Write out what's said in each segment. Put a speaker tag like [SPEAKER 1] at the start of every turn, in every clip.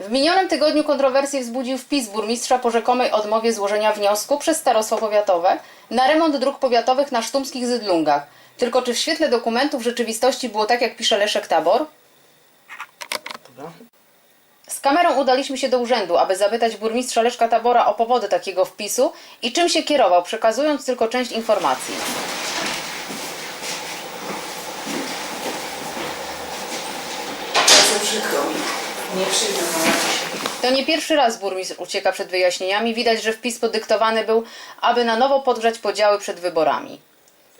[SPEAKER 1] W minionym tygodniu kontrowersję wzbudził wpis burmistrza po rzekomej odmowie złożenia wniosku przez starostwo powiatowe na remont dróg powiatowych na sztumskich Zydlungach. Tylko czy w świetle dokumentów w rzeczywistości było tak, jak pisze Leszek Tabor?
[SPEAKER 2] Dobra.
[SPEAKER 1] Z kamerą udaliśmy się do urzędu, aby zapytać burmistrza Leszka Tabora o powody takiego wpisu i czym się kierował, przekazując tylko część informacji.
[SPEAKER 3] Bardzo przykro mi. Nie przyjdę na razie.
[SPEAKER 1] To nie pierwszy raz burmistrz ucieka przed wyjaśnieniami. Widać, że wpis podyktowany był, aby na nowo podgrzać podziały przed wyborami.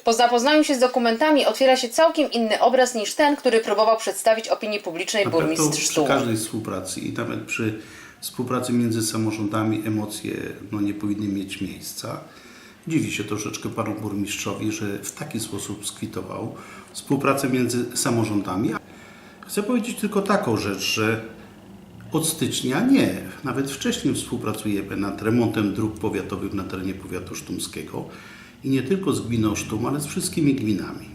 [SPEAKER 1] Po zapoznaniu się z dokumentami otwiera się całkiem inny obraz niż ten, który próbował przedstawić opinii publicznej burmistrz
[SPEAKER 4] przy każdej współpracy i nawet przy współpracy między samorządami emocje no, nie powinny mieć miejsca. Dziwi się troszeczkę panu burmistrzowi, że w taki sposób skwitował współpracę między samorządami. Chcę powiedzieć tylko taką rzecz, że od stycznia nie, nawet wcześniej współpracujemy nad remontem dróg powiatowych na terenie powiatu sztumskiego i nie tylko z gminą Sztum, ale z wszystkimi gminami.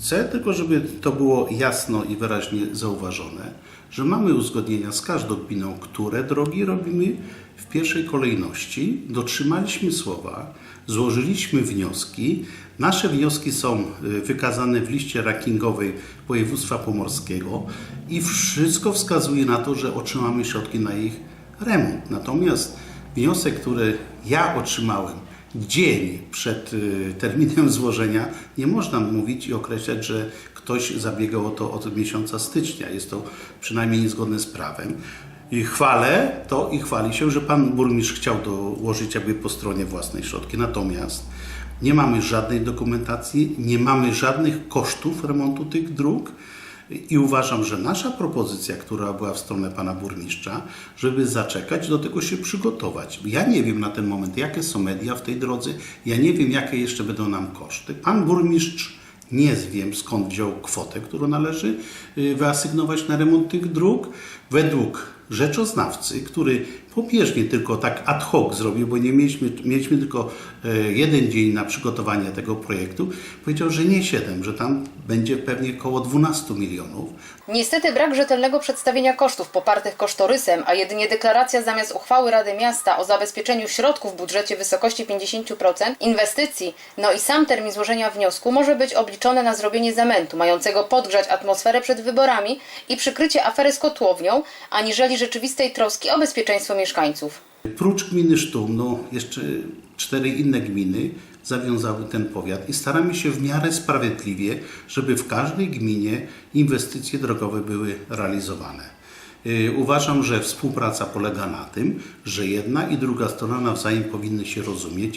[SPEAKER 4] Chcę tylko, żeby to było jasno i wyraźnie zauważone, że mamy uzgodnienia z każdą gminą, które drogi robimy w pierwszej kolejności. Dotrzymaliśmy słowa, złożyliśmy wnioski. Nasze wnioski są y, wykazane w liście rankingowej województwa pomorskiego i wszystko wskazuje na to, że otrzymamy środki na ich remont. Natomiast wniosek, który ja otrzymałem dzień przed y, terminem złożenia nie można mówić i określać, że ktoś zabiegał o to od miesiąca stycznia. Jest to przynajmniej niezgodne z prawem. I chwalę to i chwali się, że pan burmistrz chciał dołożyć jakby po stronie własnej środki. Natomiast nie mamy żadnej dokumentacji, nie mamy żadnych kosztów remontu tych dróg. I uważam, że nasza propozycja, która była w stronę pana burmistrza, żeby zaczekać, do tego się przygotować. Ja nie wiem na ten moment, jakie są media w tej drodze, ja nie wiem, jakie jeszcze będą nam koszty. Pan burmistrz nie wiem skąd wziął kwotę, którą należy y, wyasygnować na remont tych dróg. Według rzeczoznawcy, który pobieżnie tylko tak ad hoc zrobił, bo nie mieliśmy, mieliśmy tylko e, jeden dzień na przygotowanie tego projektu, powiedział, że nie 7, że tam będzie pewnie około 12 milionów.
[SPEAKER 1] Niestety brak rzetelnego przedstawienia kosztów popartych kosztorysem, a jedynie deklaracja zamiast uchwały Rady Miasta o zabezpieczeniu środków w budżecie w wysokości 50% inwestycji, no i sam termin złożenia wniosku może być obliczone na zrobienie zamętu mającego podgrzać atmosferę przed wyborami i przykrycie afery z kotłownią, aniżeli rzeczywistej troski o bezpieczeństwo mieszkańców.
[SPEAKER 4] Prócz gminy Sztum, no jeszcze cztery inne gminy zawiązały ten powiat i staramy się w miarę sprawiedliwie, żeby w każdej gminie inwestycje drogowe były realizowane. Yy, Uważam, że współpraca polega na tym, że jedna i druga strona nawzajem powinny się rozumieć